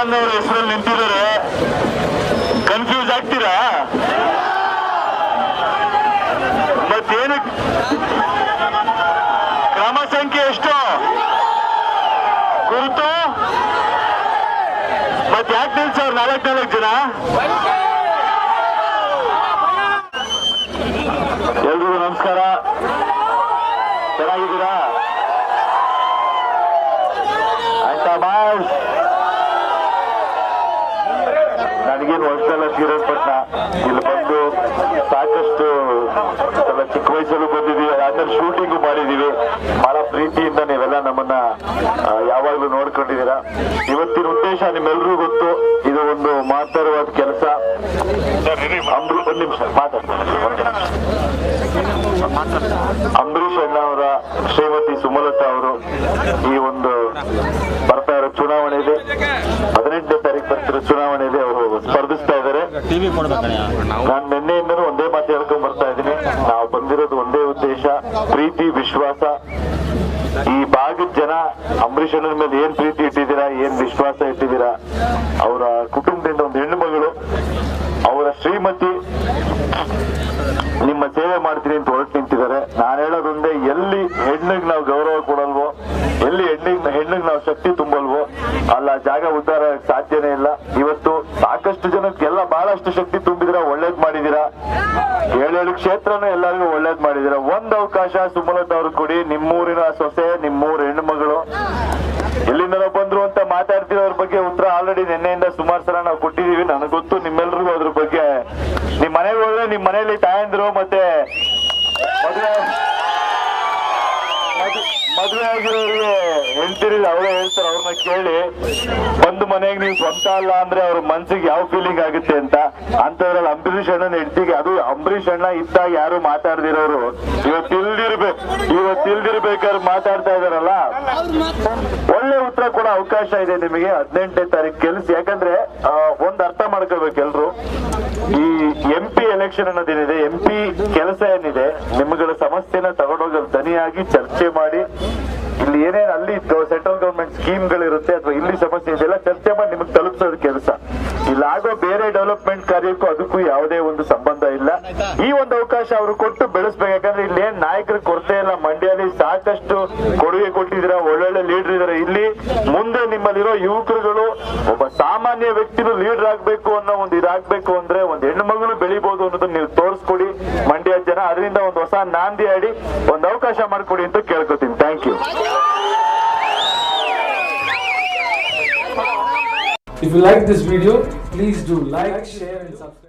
ಅನ್ನೋರ ಹೆಸರಲ್ಲಿ ನಿಂತಿದ್ದಾರೆ ಕನ್ಫ್ಯೂಸ್ ಆಗ್ತೀರಾ? ಮತ್ತೇನು? ಕ್ರಮ ಸಂಖ್ಯೆ ಎಷ್ಟು? ಗುರುತು ಮತ್ತೆ ಯಾಕೆ ನಿಲ್ಸವ್ರು ನಾಲ್ಕು ನಾಲ್ಕು ಜನ? ಎಲ್ರಿಗೂ ನಮಸ್ಕಾರ. ಚೆನ್ನಾಗಿದ್ದೀರಾ? ಆಯ್ತಾ ಬಾಸ್ ನನಗೇನು ಹೊಸದಲ್ಲ ಶ್ರೀರಂಗಪಟ್ಟಣ ಇಲ್ಲಿ ಬಂದು ಸಾಕಷ್ಟು ಚಿಕ್ಕ ವಯಸ್ಸಲ್ಲೂ ಬಂದಿದ್ದೀವಿ ಅದ್ರ ಶೂಟಿಂಗು ಮಾಡಿದೀವಿ ಬಹಳ ಪ್ರೀತಿಯಿಂದ ನೀವೆಲ್ಲ ನಮ್ಮನ್ನ ಯಾವಾಗ್ಲೂ ನೋಡ್ಕೊಂಡಿದ್ದೀರಾ. ಇವತ್ತಿನ ಉದ್ದೇಶ ನಿಮ್ಮೆಲ್ರಿಗೂ ಗೊತ್ತು, ಇದು ಒಂದು ಮಹತ್ತರವಾದ ಕೆಲಸ. ಒಂದು ನಿಮಿಷ ಮಾತಾಡ್ತೀನಿ ಅಂಬರೀಷ್ ಅಣ್ಣ ಅವರ ಶ್ರೀಮತಿ ಸುಮಲತಾ ಅವರು ಈ ಒಂದು ಬರ್ತಾ ಇರೋ ಚುನಾವಣೆ ಇದೆ ಹದಿನೆಂಟನೇ ತಾರೀಕು ಬರ್ತಿರೋ ಚುನಾವಣೆ ಇದೆ ಅವರು ಸ್ಪರ್ಧಿಸ್ತಾ ಇದ್ದಾರೆ. ನಾನು ನಿನ್ನೆಯಿಂದನೂ ಒಂದೇ ಮಾತು ಹೇಳ್ಕೊಂಡ್ ಬರ್ತಾ ಇದ್ದೀನಿ. ನಾವು ಬಂದಿರೋದು ಒಂದೇ ಉದ್ದೇಶ ಪ್ರೀತಿ ವಿಶ್ವಾಸ. ಈ ಭಾಗದ ಜನ ಅಂಬರೀಷ್ ಅಣ್ಣನ ಮೇಲೆ ಏನ್ ಪ್ರೀತಿ ಇಟ್ಟಿದ್ದೀರಾ ಏನ್ ವಿಶ್ವಾಸ ಇಟ್ಟಿದ್ದೀರಾ? ಅವರ ಕುಟುಂಬದಿಂದ ಒಂದು ಹೆಣ್ಣು ಮಗಳು ಅವರ ಶ್ರೀಮತಿ ನಿಮ್ಮ ಸೇವೆ ಮಾಡ್ತೀನಿ ಅಂತ ಹೊರಟು ನಿಂತಿದ್ದಾರೆ. ನಾನು ಹೇಳೋದೊಂದೇ ಎಲ್ಲಿ ಹೆಣ್ಣಿಗೆ ನಾವು ಗೌರವ ಕೊಡಲ್ವೋ ಎಲ್ಲಿ ಹೆಣ್ಣಿಗೆ ಹೆಣ್ಣಿಗೆ ನಾವು ಶಕ್ತಿ ತುಂಬಲ್ವೋ ಅಲ್ಲ ಜಾಗ ಉದ್ಧಾರ ಆಗಕ್ ಸಾಧ್ಯನೇ ಇಲ್ಲ ಇವತ್ತು ಸಾಕಷ್ಟು ಜನಕ್ಕೆಲ್ಲ ಬಹಳಷ್ಟು ಶಕ್ತಿ ತುಂಬಿದಿರ ಒಳ್ಳೇದ್ ಮಾಡಿದಿರಾ? ಏಳೇಳು ಕ್ಷೇತ್ರನೂ ಎಲ್ಲರಿಗೂ ಒಳ್ಳೇದ್ ಮಾಡಿದೀರ? ಒಂದ್ ಅವಕಾಶ ಸುಮಲತಾ ಅವ್ರು ಕೊಡಿ. ನಿಮ್ಮೂರಿನ ಸೊಸೆ, ನಿಮ್ಮೂರ ಹೆಣ್ಣು ಮಗಳು ಎಲ್ಲಿಂದಲೋ ಬಂದ್ರು ಅಂತ ಮಾತಾಡ್ತಿರೋದ್ರ ಬಗ್ಗೆ ಉತ್ತರ ಆಲ್ರೆಡಿ ನಿನ್ನೆಯಿಂದ ಸುಮಾರು ಸಲ ನಾವು ಕೊಟ್ಟಿದೀವಿ. ನನಗೆ ಗೊತ್ತು ನಿಮ್ಮೆಲ್ರಿಗೂ ಅದ್ರ ಬಗ್ಗೆ. ನಿಮ್ ಮನೆಗೆ ಹೋದ್ರೆ ನಿಮ್ ಮನೆಯಲ್ಲಿ ತಾಯಂದ್ರು ಮತ್ತೆ ಮದುವೆ. ಮದ್- ಮದುವೆ ಆಗಿರೋರಿಗೆ ಹೆಂಡ್ತಿರಿಲ್ಲ, ಅವರೇ ಹೇಳ್ತಾರೆ, ಅವ್ರನ್ನ ಕೇಳಿ. ಒಂದು ಮನೆಗೆ ನೀವು ಸ್ವಂತ ಅಲ್ಲ ಅಂದ್ರೆ ಅವ್ರ ಮನ್ಸಿಗೆ ಯಾವ ಫೀಲಿಂಗ್ ಆಗುತ್ತೆ ಅಂತ. ಅಂತದ್ರಲ್ಲಿ ಅಂಬರೀಷ್ ಅಣ್ಣನ ಹೆಂಡತಿಗೆ, ಅದು ಅಂಬರೀಷ್ ಅಣ್ಣ ಇದ್ದಾಗ ಯಾರು ಮಾತಾಡ್ದಿರೋರು? ಇವತ್ತು ಇಲ್ದಿರ್ಬೇಕು, ಇವತ್ತು ಇಲ್ದಿರ್ಬೇಕಾದ್ರೆ ಮಾತಾಡ್ತಾ ಇದಾರಲ್ಲ? ಒಳ್ಳೆ ಉತ್ತರ ಕೊಡೋ ಅವಕಾಶ ಇದೆ ನಿಮಗೆ ಹದಿನೆಂಟನೇ ತಾರೀಕು ಕೆಲಸ ಯಾಕಂದ್ರೆ ಒಂದ್ ಅರ್ಥ ಮಾಡ್ಕೋಬೇಕು ಎಲ್ರು. ಈ ಎಂ ಪಿ ಎಲೆಕ್ಷನ್ ಅನ್ನೋದೇನಿದೆ ಎಂ ಪಿ ಕೆಲಸ ಏನಿದೆ, ನಿಮ್ಗಳ ಸಮಸ್ಯೆನ ತಗೊಂಡೋಗಿ ದನಿಯಾಗಿ ಚರ್ಚೆ ಮಾಡಿ, ಇಲ್ಲಿ ಏನೇನು ಅಲ್ಲಿ ಸೆಂಟ್ರಲ್ ಗವರ್ಮೆಂಟ್ ಸ್ಕೀಮ್ಗಳಿರುತ್ತೆ ಅಥವಾ ಇಲ್ಲಿ ಸಮಸ್ಯೆ ಇದೆಲ್ಲ ಚರ್ಚೆ ಮಾಡಿ ನಿಮಗೆ ತಲುಪಿಸೋದು ಕೆಲಸ. ಇಲ್ಲಾಗೋ ಬೇರೆ ಡೆವಲಪ್ಮೆಂಟ್ ಕಾರ್ಯಕ್ಕೂ ಅದಕ್ಕೂ ಯಾವುದೇ ಒಂದು ಸಂಬಂಧ ಇಲ್ಲ. ಈ ಒಂದು ಅವಕಾಶ ಅವರು ಕೊಟ್ಟು ಬೆಳೆಸ್ಬೇಕು. ಯಾಕಂದ್ರೆ ಇಲ್ಲಿ ಏನ್ ನಾಯಕರ ಕೊರತೆ ಇಲ್ಲ. ಮಂಡ್ಯದಲ್ಲಿ ಸಾಕಷ್ಟು ಕೊಡುಗೆ ಕೊಟ್ಟಿದ್ದೀರ. ಒಳ್ಳೊಳ್ಳೆ ಲೀಡರ್ ಇದಾರೆ ಇಲ್ಲಿ ಮುಂದೆ ನಿಮ್ಮಲ್ಲಿರೋ ಯುವಕರುಗಳು ಒಬ್ಬ ಸಾಮಾನ್ಯ ವ್ಯಕ್ತಿನೂ ಲೀಡರ್ ಆಗ್ಬೇಕು ಅನ್ನೋ ಒಂದು ಇದಾಗ್ಬೇಕು ಅಂದ್ರೆ ಒಂದು ಹೆಣ್ಣು ಮಗಳು ಬೆಳಿಬಹುದು ಅನ್ನೋದನ್ನ ನೀವು ತೋರಿಸ್ಕೊಡಿ. ಮಂಡ್ಯ ಜನ ಅದರಿಂದ ಒಂದು ಹೊಸ ನಾಂದಿ ಆಡಿ ಒಂದು ಅವಕಾಶ ಮಾಡಿಕೊಡಿ ಅಂತ ಕೇಳ್ಕೊತೀನಿ thank you If you like this video, please do like, share and subscribe.